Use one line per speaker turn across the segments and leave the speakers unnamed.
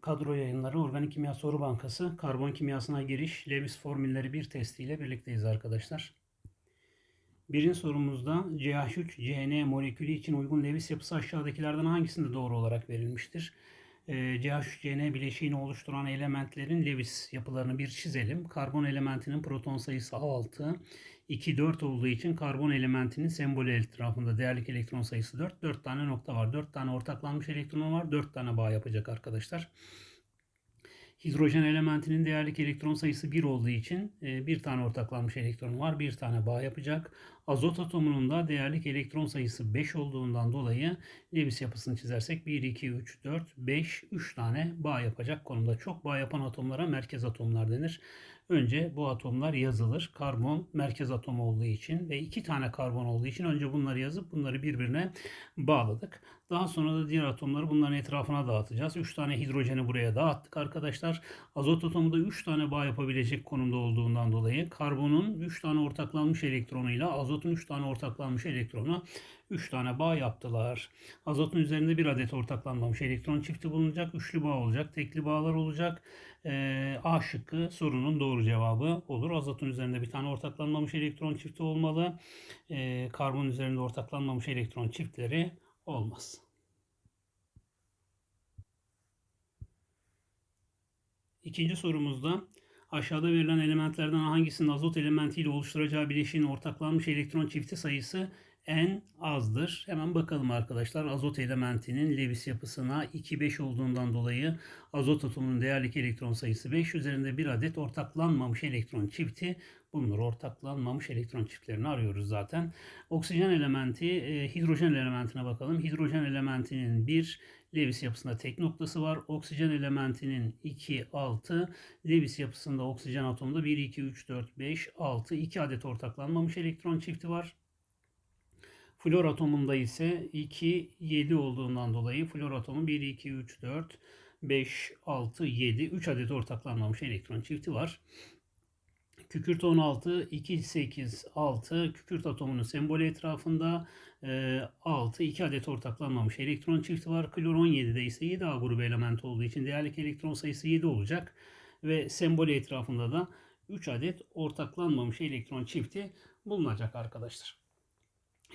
Kadro yayınları Organik Kimya Soru Bankası Karbon kimyasına giriş Lewis formülleri bir testiyle birlikteyiz arkadaşlar. Birinci sorumuzda CH3CN molekülü için uygun Lewis yapısı aşağıdakilerden hangisinde doğru olarak verilmiştir? Ee, CH3CN bileşiğini oluşturan elementlerin Lewis yapılarını bir çizelim. Karbon elementinin proton sayısı 6, 2, 4 olduğu için karbon elementinin sembolü etrafında değerlik elektron sayısı 4. 4 tane nokta var. 4 tane ortaklanmış elektronu var. 4 tane bağ yapacak arkadaşlar. Hidrojen elementinin değerlik elektron sayısı 1 olduğu için e, bir tane ortaklanmış elektronu var. Bir tane bağ yapacak. Azot atomunun da değerlik elektron sayısı 5 olduğundan dolayı Lewis yapısını çizersek 1, 2, 3, 4, 5, 3 tane bağ yapacak konumda. Çok bağ yapan atomlara merkez atomlar denir. Önce bu atomlar yazılır. Karbon merkez atom olduğu için ve iki tane karbon olduğu için önce bunları yazıp bunları birbirine bağladık. Daha sonra da diğer atomları bunların etrafına dağıtacağız. 3 tane hidrojeni buraya dağıttık arkadaşlar. Azot atomu da 3 tane bağ yapabilecek konumda olduğundan dolayı karbonun 3 tane ortaklanmış elektronuyla azotun 3 tane ortaklanmış elektronu 3 tane bağ yaptılar. Azotun üzerinde bir adet ortaklanmamış elektron çifti bulunacak. Üçlü bağ olacak. Tekli bağlar olacak. Ee, A şıkkı sorunun doğru cevabı olur. Azotun üzerinde bir tane ortaklanmamış elektron çifti olmalı. Ee, karbon üzerinde ortaklanmamış elektron çiftleri olmaz. İkinci sorumuzda aşağıda verilen elementlerden hangisinin azot elementiyle oluşturacağı bileşiğin ortaklanmış elektron çifti sayısı en azdır. Hemen bakalım arkadaşlar. Azot elementinin Lewis yapısına 2-5 olduğundan dolayı azot atomunun değerlik elektron sayısı 5. Üzerinde bir adet ortaklanmamış elektron çifti. Bunlar ortaklanmamış elektron çiftlerini arıyoruz zaten. Oksijen elementi, e, hidrojen elementine bakalım. Hidrojen elementinin 1 Lewis yapısında tek noktası var. Oksijen elementinin 2, 6. Lewis yapısında oksijen atomunda 1, 2, 3, 4, 5, 6. 2 adet ortaklanmamış elektron çifti var. Flor atomunda ise 2, 7 olduğundan dolayı flor atomu 1, 2, 3, 4, 5, 6, 7. 3 adet ortaklanmamış elektron çifti var. Kükürt 16, 2, 8, 6. Kükürt atomunun sembolü etrafında 6, e, 2 adet ortaklanmamış elektron çifti var. Klor 17'de ise 7A grubu element olduğu için değerlik elektron sayısı 7 olacak. Ve sembolü etrafında da 3 adet ortaklanmamış elektron çifti bulunacak arkadaşlar.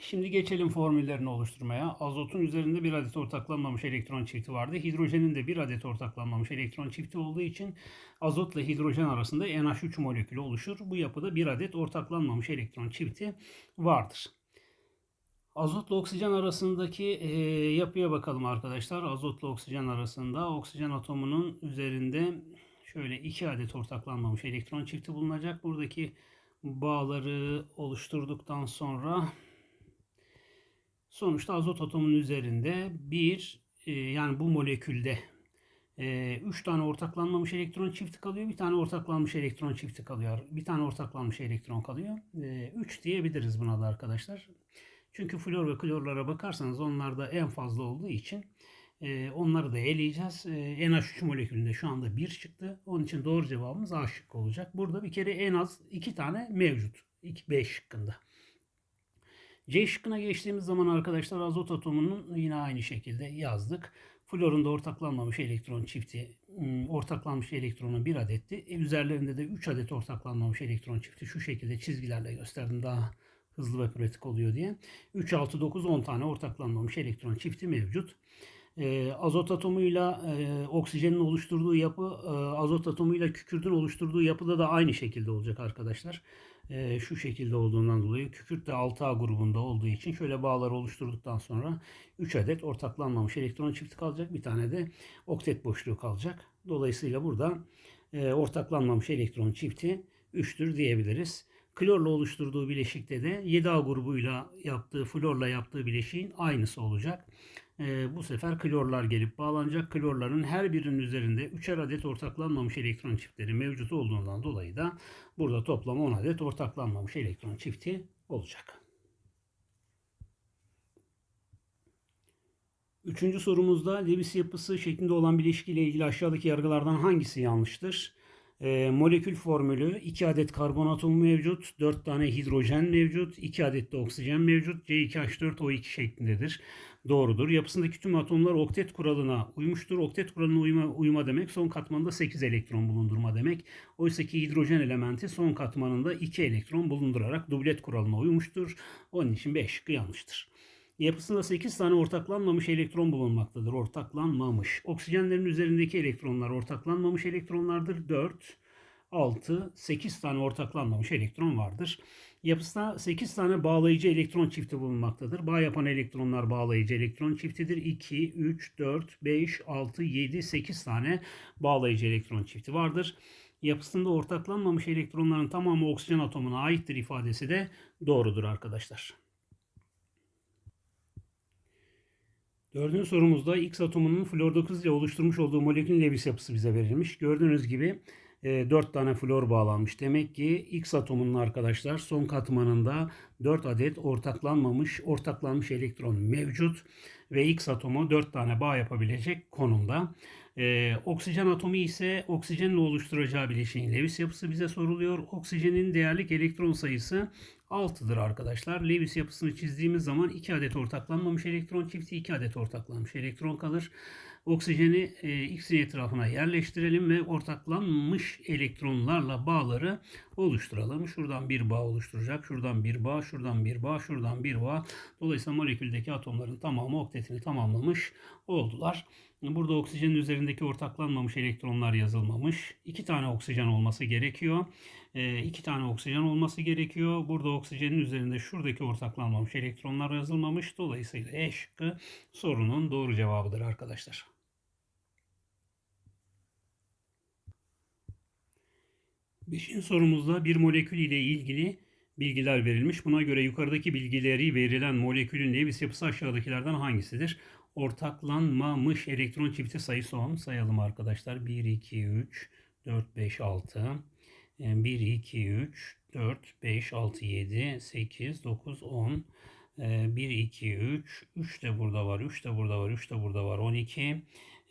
Şimdi geçelim formüllerini oluşturmaya. Azotun üzerinde bir adet ortaklanmamış elektron çifti vardı. Hidrojenin de bir adet ortaklanmamış elektron çifti olduğu için azotla hidrojen arasında NH3 molekülü oluşur. Bu yapıda bir adet ortaklanmamış elektron çifti vardır. Azotla oksijen arasındaki e, yapıya bakalım arkadaşlar. Azotla oksijen arasında oksijen atomunun üzerinde şöyle iki adet ortaklanmamış elektron çifti bulunacak. Buradaki bağları oluşturduktan sonra Sonuçta azot atomunun üzerinde bir e, yani bu molekülde 3 e, tane ortaklanmamış elektron çifti kalıyor. Bir tane ortaklanmış elektron çifti kalıyor. Bir tane ortaklanmış elektron kalıyor. 3 e, diyebiliriz buna da arkadaşlar. Çünkü flor ve klorlara bakarsanız onlarda en fazla olduğu için e, onları da eleyeceğiz. E, NH3 molekülünde şu anda 1 çıktı. Onun için doğru cevabımız A şıkkı olacak. Burada bir kere en az 2 tane mevcut. 2 B şıkkında. C şıkkına geçtiğimiz zaman arkadaşlar azot atomunun yine aynı şekilde yazdık. Florunda ortaklanmamış elektron çifti, hmm, ortaklanmış elektronu bir adetti. E, üzerlerinde de 3 adet ortaklanmamış elektron çifti şu şekilde çizgilerle gösterdim daha hızlı ve pratik oluyor diye. 3, 6, 9, 10 tane ortaklanmamış elektron çifti mevcut. E, azot atomuyla e, oksijenin oluşturduğu yapı, e, azot atomuyla kükürtün oluşturduğu yapıda da aynı şekilde olacak arkadaşlar e, şu şekilde olduğundan dolayı kükürt de 6A grubunda olduğu için şöyle bağlar oluşturduktan sonra 3 adet ortaklanmamış elektron çifti kalacak. Bir tane de oktet boşluğu kalacak. Dolayısıyla burada e, ortaklanmamış elektron çifti 3'tür diyebiliriz. Klorla oluşturduğu bileşikte de 7A grubuyla yaptığı, florla yaptığı bileşiğin aynısı olacak. E, bu sefer klorlar gelip bağlanacak. Klorların her birinin üzerinde 3'er adet ortaklanmamış elektron çiftleri mevcut olduğundan dolayı da burada toplam 10 adet ortaklanmamış elektron çifti olacak. Üçüncü sorumuzda Lewis yapısı şeklinde olan bileşik ile ilgili aşağıdaki yargılardan hangisi yanlıştır? E, molekül formülü 2 adet karbon atomu mevcut, 4 tane hidrojen mevcut, 2 adet de oksijen mevcut. C2H4O2 şeklindedir. Doğrudur. Yapısındaki tüm atomlar oktet kuralına uymuştur. Oktet kuralına uyma, uyma demek son katmanda 8 elektron bulundurma demek. Oysa ki hidrojen elementi son katmanında 2 elektron bulundurarak dublet kuralına uymuştur. Onun için 5 şıkkı yanlıştır. Yapısında 8 tane ortaklanmamış elektron bulunmaktadır. Ortaklanmamış. Oksijenlerin üzerindeki elektronlar ortaklanmamış elektronlardır. 4, 6, 8 tane ortaklanmamış elektron vardır. Yapısında 8 tane bağlayıcı elektron çifti bulunmaktadır. Bağ yapan elektronlar bağlayıcı elektron çiftidir. 2, 3, 4, 5, 6, 7, 8 tane bağlayıcı elektron çifti vardır. Yapısında ortaklanmamış elektronların tamamı oksijen atomuna aittir ifadesi de doğrudur arkadaşlar. Dördüncü sorumuzda X atomunun flor 9 ile oluşturmuş olduğu molekülün Lewis yapısı bize verilmiş. Gördüğünüz gibi e, 4 tane flor bağlanmış. Demek ki X atomunun arkadaşlar son katmanında 4 adet ortaklanmamış, ortaklanmış elektron mevcut ve X atomu 4 tane bağ yapabilecek konumda. Ee, oksijen atomu ise oksijenle oluşturacağı bileşiğin Lewis yapısı bize soruluyor. Oksijenin değerlik elektron sayısı 6'dır arkadaşlar. Lewis yapısını çizdiğimiz zaman 2 adet ortaklanmamış elektron çifti 2 adet ortaklanmış elektron kalır. Oksijeni e, X'in etrafına yerleştirelim ve ortaklanmış elektronlarla bağları oluşturalım. Şuradan bir bağ oluşturacak. Şuradan bir bağ, şuradan bir bağ, şuradan bir bağ. Dolayısıyla moleküldeki atomların tamamı oktetini tamamlamış oldular. Burada oksijenin üzerindeki ortaklanmamış elektronlar yazılmamış. İki tane oksijen olması gerekiyor. E, iki tane oksijen olması gerekiyor. Burada oksijenin üzerinde şuradaki ortaklanmamış elektronlar yazılmamış. Dolayısıyla E şıkkı sorunun doğru cevabıdır arkadaşlar. Beşinci sorumuzda bir molekül ile ilgili bilgiler verilmiş. Buna göre yukarıdaki bilgileri verilen molekülün Lewis yapısı aşağıdakilerden hangisidir? Ortaklanmamış elektron çifti sayısı 10. Sayalım arkadaşlar. 1, 2, 3, 4, 5, 6. 1, 2, 3, 4, 5, 6, 7, 8, 9, 10. 1, 2, 3. 3 de burada var. 3 de burada var. 3 de burada var. 12.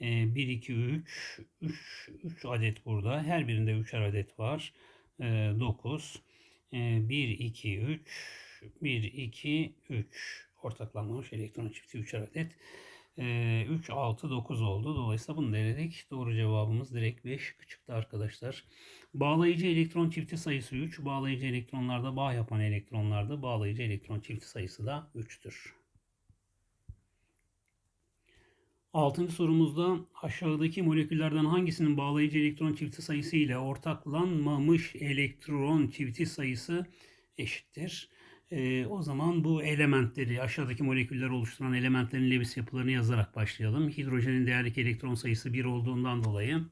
1, 2, 3. 3, 3 adet burada. Her birinde 3'er adet var. 9. 1, 2, 3. 1, 2, 3. Ortaklanmamış elektron çifti 3'er adet. 3, 6, 9 oldu. Dolayısıyla bunu denedik. Doğru cevabımız direkt 5 çıktı arkadaşlar. Bağlayıcı elektron çifti sayısı 3. Bağlayıcı elektronlarda bağ yapan elektronlarda bağlayıcı elektron çifti sayısı da 3'tür. Altıncı sorumuzda aşağıdaki moleküllerden hangisinin bağlayıcı elektron çifti sayısı ile ortaklanmamış elektron çifti sayısı eşittir? Ee, o zaman bu elementleri, aşağıdaki moleküller oluşturan elementlerin Lewis yapılarını yazarak başlayalım. Hidrojenin değerlik elektron sayısı 1 olduğundan dolayı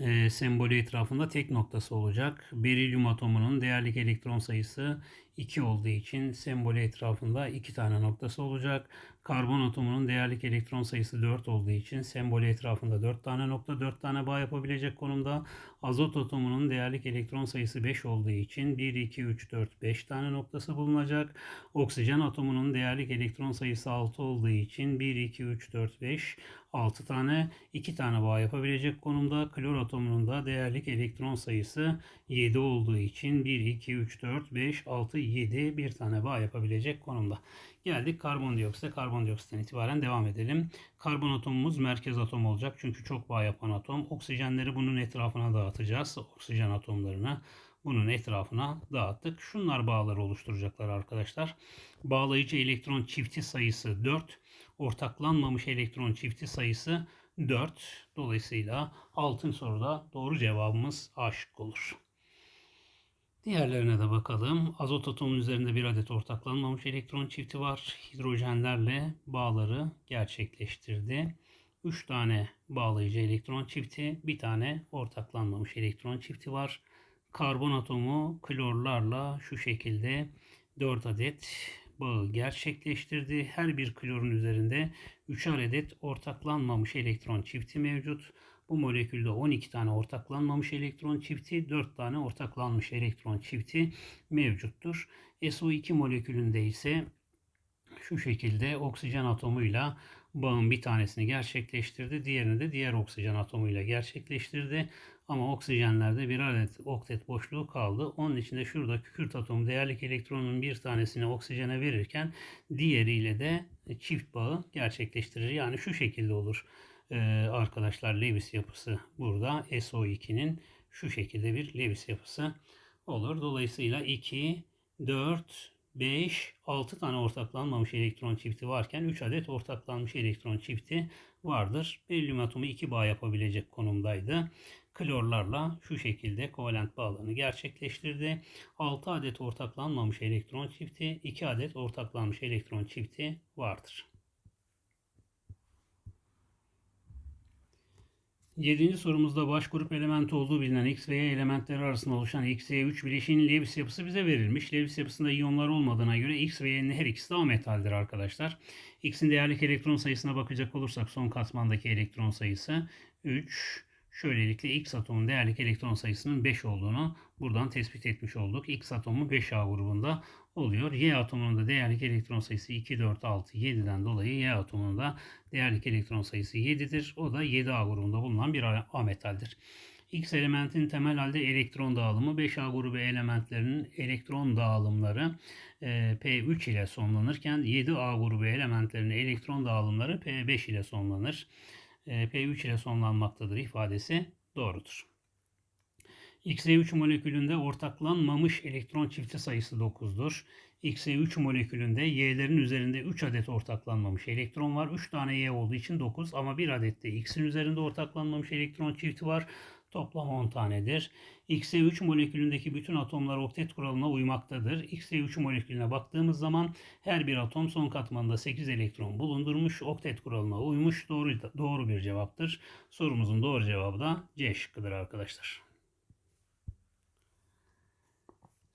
e, sembolü etrafında tek noktası olacak. Berilyum atomunun değerlik elektron sayısı 2 olduğu için sembolü etrafında 2 tane noktası olacak. Karbon atomunun değerlik elektron sayısı 4 olduğu için sembolü etrafında 4 tane nokta 4 tane bağ yapabilecek konumda. Azot atomunun değerlik elektron sayısı 5 olduğu için 1, 2, 3, 4, 5 tane noktası bulunacak. Oksijen atomunun değerlik elektron sayısı 6 olduğu için 1, 2, 3, 4, 5, 6 tane 2 tane bağ yapabilecek konumda. Klor atomunun da değerlik elektron sayısı 7 olduğu için 1, 2, 3, 4, 5, 6, 7 bir tane bağ yapabilecek konumda. Geldik karbondioksite. Karbondioksitten itibaren devam edelim. Karbon atomumuz merkez atom olacak. Çünkü çok bağ yapan atom. Oksijenleri bunun etrafına dağıtacağız. Oksijen atomlarını bunun etrafına dağıttık. Şunlar bağları oluşturacaklar arkadaşlar. Bağlayıcı elektron çifti sayısı 4. Ortaklanmamış elektron çifti sayısı 4. Dolayısıyla altın soruda doğru cevabımız A şıkkı olur. Diğerlerine de bakalım. Azot atomunun üzerinde bir adet ortaklanmamış elektron çifti var. Hidrojenlerle bağları gerçekleştirdi. 3 tane bağlayıcı elektron çifti, bir tane ortaklanmamış elektron çifti var. Karbon atomu klorlarla şu şekilde 4 adet bağı gerçekleştirdi. Her bir klorun üzerinde 3'er adet ortaklanmamış elektron çifti mevcut. Bu molekülde 12 tane ortaklanmamış elektron çifti, 4 tane ortaklanmış elektron çifti mevcuttur. SO2 molekülünde ise şu şekilde oksijen atomuyla bağın bir tanesini gerçekleştirdi. Diğerini de diğer oksijen atomuyla gerçekleştirdi. Ama oksijenlerde bir adet oktet boşluğu kaldı. Onun için de şurada kükürt atomu değerlik elektronun bir tanesini oksijene verirken diğeriyle de çift bağı gerçekleştirir. Yani şu şekilde olur ee, arkadaşlar Lewis yapısı burada SO2'nin şu şekilde bir Lewis yapısı olur. Dolayısıyla 2, 4, 5, 6 tane ortaklanmamış elektron çifti varken 3 adet ortaklanmış elektron çifti vardır. Berilyum atomu 2 bağ yapabilecek konumdaydı. Klorlarla şu şekilde kovalent bağlarını gerçekleştirdi. 6 adet ortaklanmamış elektron çifti, 2 adet ortaklanmış elektron çifti vardır. Yedinci sorumuzda baş grup elementi olduğu bilinen X ve Y elementleri arasında oluşan X, Y 3 bileşiğinin Lewis yapısı bize verilmiş. Lewis yapısında iyonlar olmadığına göre X ve Y'nin her ikisi de A metaldir arkadaşlar. X'in değerlik elektron sayısına bakacak olursak son katmandaki elektron sayısı 3. Şöylelikle X atomun değerlik elektron sayısının 5 olduğunu buradan tespit etmiş olduk. X atomu 5A grubunda oluyor. Y atomunun da değerlik elektron sayısı 2, 4, 6, 7'den dolayı Y atomunun da değerlik elektron sayısı 7'dir. O da 7A grubunda bulunan bir A metaldir. X elementin temel halde elektron dağılımı 5A grubu elementlerinin elektron dağılımları e, P3 ile sonlanırken 7A grubu elementlerinin elektron dağılımları P5 ile sonlanır. E, P3 ile sonlanmaktadır ifadesi doğrudur. XE3 molekülünde ortaklanmamış elektron çifti sayısı 9'dur. XE3 molekülünde Y'lerin üzerinde 3 adet ortaklanmamış elektron var. 3 tane Y olduğu için 9 ama bir adet de X'in üzerinde ortaklanmamış elektron çifti var. Toplam 10 tanedir. XE3 molekülündeki bütün atomlar oktet kuralına uymaktadır. XE3 molekülüne baktığımız zaman her bir atom son katmanda 8 elektron bulundurmuş. Oktet kuralına uymuş. Doğru, doğru bir cevaptır. Sorumuzun doğru cevabı da C şıkkıdır arkadaşlar.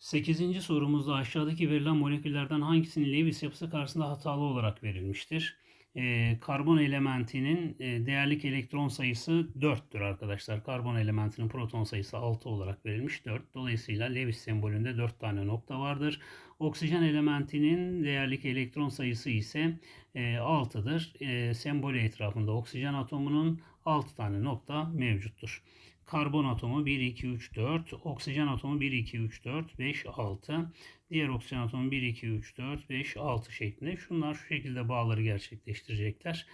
8. sorumuzda aşağıdaki verilen moleküllerden hangisinin Lewis yapısı karşısında hatalı olarak verilmiştir? Ee, karbon elementinin e, değerlik elektron sayısı 4'tür arkadaşlar. Karbon elementinin proton sayısı 6 olarak verilmiş 4. Dolayısıyla Lewis sembolünde 4 tane nokta vardır. Oksijen elementinin değerlik elektron sayısı ise e, 6'dır. E, sembolü etrafında oksijen atomunun 6 tane nokta mevcuttur. Karbon atomu 1, 2, 3, 4. Oksijen atomu 1, 2, 3, 4, 5, 6. Diğer oksijen atomu 1, 2, 3, 4, 5, 6 şeklinde. Şunlar şu şekilde bağları gerçekleştirecekler.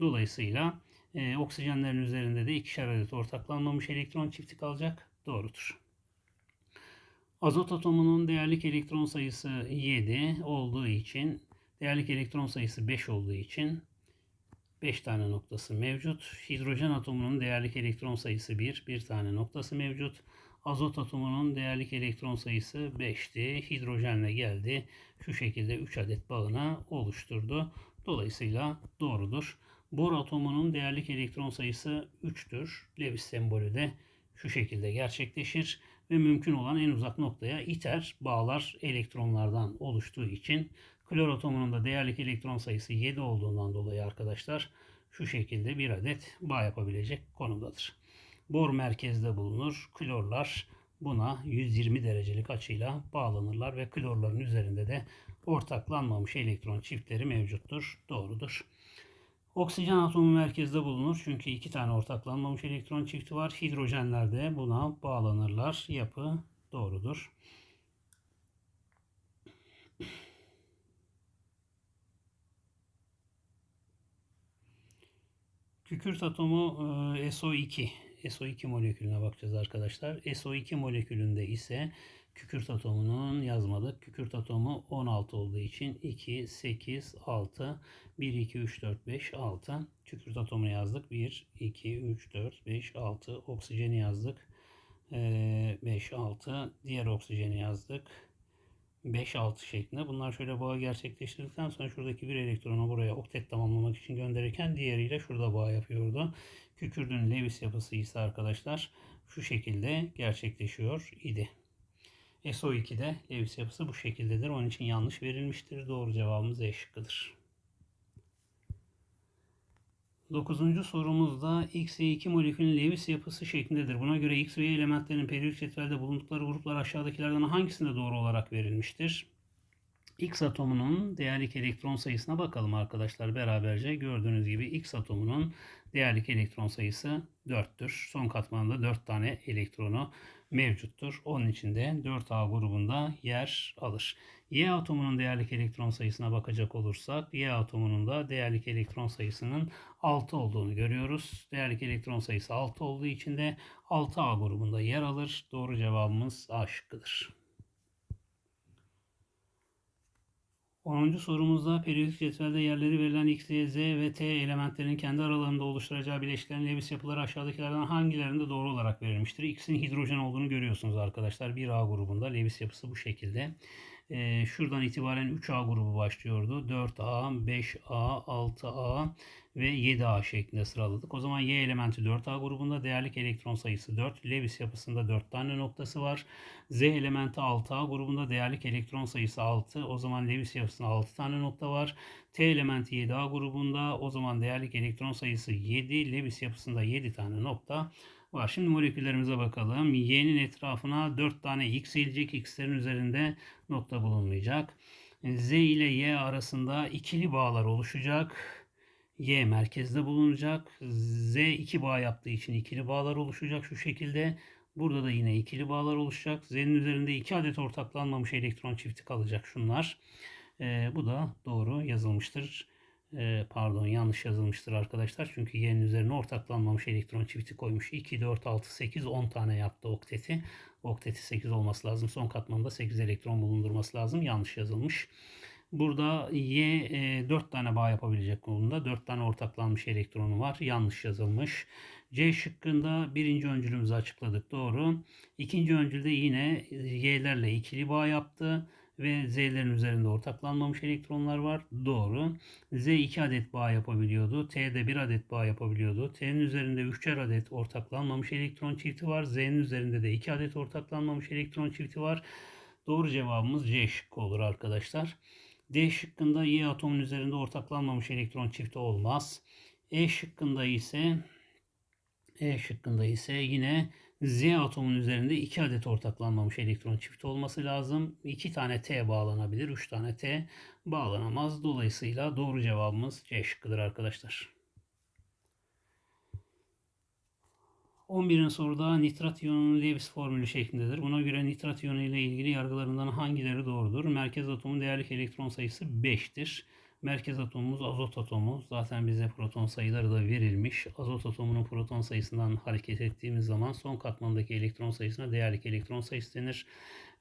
Dolayısıyla e, oksijenlerin üzerinde de ikişer adet ortaklanmamış elektron çifti kalacak. Doğrudur. Azot atomunun değerlik elektron sayısı 7 olduğu için, değerlik elektron sayısı 5 olduğu için 5 tane noktası mevcut. Hidrojen atomunun değerlik elektron sayısı 1, 1 tane noktası mevcut. Azot atomunun değerlik elektron sayısı 5'ti. Hidrojenle geldi. Şu şekilde 3 adet bağını oluşturdu. Dolayısıyla doğrudur. Bor atomunun değerlik elektron sayısı 3'tür. Lewis sembolü de şu şekilde gerçekleşir ve mümkün olan en uzak noktaya iter bağlar elektronlardan oluştuğu için klor atomunun da değerlik elektron sayısı 7 olduğundan dolayı arkadaşlar şu şekilde bir adet bağ yapabilecek konumdadır. Bor merkezde bulunur. Klorlar buna 120 derecelik açıyla bağlanırlar ve klorların üzerinde de ortaklanmamış elektron çiftleri mevcuttur. Doğrudur. Oksijen atomu merkezde bulunur çünkü iki tane ortaklanmamış elektron çifti var. Hidrojenler de buna bağlanırlar. Yapı doğrudur. Kükürt atomu e, SO2. SO2 molekülüne bakacağız arkadaşlar. SO2 molekülünde ise kükürt atomunun yazmadık. Kükürt atomu 16 olduğu için 2, 8, 6, 1, 2, 3, 4, 5, 6. Kükürt atomunu yazdık. 1, 2, 3, 4, 5, 6. Oksijeni yazdık. 5, 6. Diğer oksijeni yazdık. 5-6 şeklinde. Bunlar şöyle bağ gerçekleştirdikten sonra şuradaki bir elektronu buraya oktet tamamlamak için gönderirken diğeriyle şurada bağ yapıyordu. Kükürdün Lewis yapısı ise arkadaşlar şu şekilde gerçekleşiyor idi. SO2'de Lewis yapısı bu şekildedir. Onun için yanlış verilmiştir. Doğru cevabımız E şıkkıdır. Dokuzuncu sorumuzda X ve 2 molekülün Lewis yapısı şeklindedir. Buna göre X ve Y elementlerinin periyodik cetvelde bulundukları gruplar aşağıdakilerden hangisinde doğru olarak verilmiştir? X atomunun değerlik elektron sayısına bakalım arkadaşlar beraberce. Gördüğünüz gibi X atomunun değerlik elektron sayısı 4'tür. Son katmanda 4 tane elektronu mevcuttur. Onun için de 4A grubunda yer alır. Y atomunun değerlik elektron sayısına bakacak olursak Y atomunun da değerlik elektron sayısının 6 olduğunu görüyoruz. Değerlik elektron sayısı 6 olduğu için de 6A grubunda yer alır. Doğru cevabımız A şıkkıdır. 10. sorumuzda periyodik cetvelde yerleri verilen X, Y, Z ve T elementlerinin kendi aralarında oluşturacağı bileşiklerin Lewis yapıları aşağıdakilerden hangilerinde doğru olarak verilmiştir? X'in hidrojen olduğunu görüyorsunuz arkadaşlar. 1A grubunda Lewis yapısı bu şekilde. Ee, şuradan itibaren 3A grubu başlıyordu. 4A, 5A, 6A ve 7A şeklinde sıraladık. O zaman Y elementi 4A grubunda değerlik elektron sayısı 4. Lewis yapısında 4 tane noktası var. Z elementi 6A grubunda değerlik elektron sayısı 6. O zaman Lewis yapısında 6 tane nokta var. T elementi 7A grubunda o zaman değerlik elektron sayısı 7. Lewis yapısında 7 tane nokta var. Şimdi moleküllerimize bakalım. Y'nin etrafına 4 tane X gelecek. X'lerin üzerinde nokta bulunmayacak. Z ile Y arasında ikili bağlar oluşacak. Y merkezde bulunacak. Z iki bağ yaptığı için ikili bağlar oluşacak şu şekilde. Burada da yine ikili bağlar oluşacak. Z'nin üzerinde iki adet ortaklanmamış elektron çifti kalacak şunlar. Ee, bu da doğru yazılmıştır. Ee, pardon yanlış yazılmıştır arkadaşlar. Çünkü Y'nin üzerine ortaklanmamış elektron çifti koymuş. 2, 4, 6, 8, 10 tane yaptı okteti. Okteti 8 olması lazım. Son katmanda 8 elektron bulundurması lazım. Yanlış yazılmış. Burada Y e, 4 tane bağ yapabilecek konumda. 4 tane ortaklanmış elektronu var. Yanlış yazılmış. C şıkkında birinci öncülümüzü açıkladık. Doğru. İkinci öncülde yine Y'lerle ikili bağ yaptı ve Z'lerin üzerinde ortaklanmamış elektronlar var. Doğru. Z 2 adet bağ yapabiliyordu. T'de 1 adet bağ yapabiliyordu. T'nin üzerinde 3'er adet ortaklanmamış elektron çifti var. Z'nin üzerinde de 2 adet ortaklanmamış elektron çifti var. Doğru cevabımız C şıkkı olur arkadaşlar. D şıkkında Y atomun üzerinde ortaklanmamış elektron çifti olmaz. E şıkkında ise E şıkkında ise yine Z atomun üzerinde 2 adet ortaklanmamış elektron çifti olması lazım. 2 tane T bağlanabilir, 3 tane T bağlanamaz. Dolayısıyla doğru cevabımız C şıkkıdır arkadaşlar. 11. soruda nitrat iyonunun Lewis formülü şeklindedir. Buna göre nitrat iyonu ile ilgili yargılarından hangileri doğrudur? Merkez atomun değerlik elektron sayısı 5'tir. Merkez atomumuz azot atomu. Zaten bize proton sayıları da verilmiş. Azot atomunun proton sayısından hareket ettiğimiz zaman son katmandaki elektron sayısına değerlik elektron sayısı denir.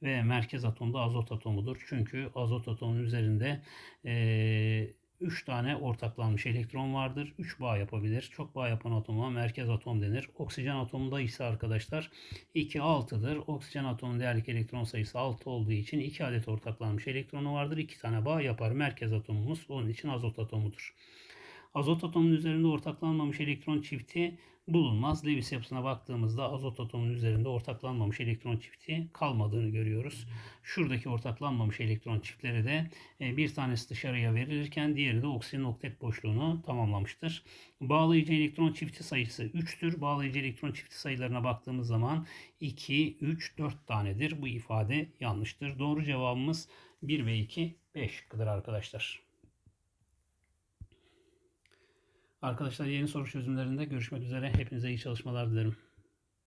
Ve merkez atomda azot atomudur. Çünkü azot atomunun üzerinde ee, 3 tane ortaklanmış elektron vardır. 3 bağ yapabilir. Çok bağ yapan atoma merkez atom denir. Oksijen atomunda ise arkadaşlar 2 6'dır. Oksijen atomunun değerlik elektron sayısı 6 olduğu için 2 adet ortaklanmış elektronu vardır. 2 tane bağ yapar. Merkez atomumuz onun için azot atomudur. Azot atomunun üzerinde ortaklanmamış elektron çifti bulunmaz. Lewis yapısına baktığımızda azot atomunun üzerinde ortaklanmamış elektron çifti kalmadığını görüyoruz. Şuradaki ortaklanmamış elektron çiftleri de e, bir tanesi dışarıya verilirken diğeri de oksijen oktet boşluğunu tamamlamıştır. Bağlayıcı elektron çifti sayısı 3'tür. Bağlayıcı elektron çifti sayılarına baktığımız zaman 2, 3, 4 tanedir. Bu ifade yanlıştır. Doğru cevabımız 1 ve 2, 5 şıkkıdır arkadaşlar. Arkadaşlar yeni soru çözümlerinde görüşmek üzere. Hepinize iyi çalışmalar dilerim.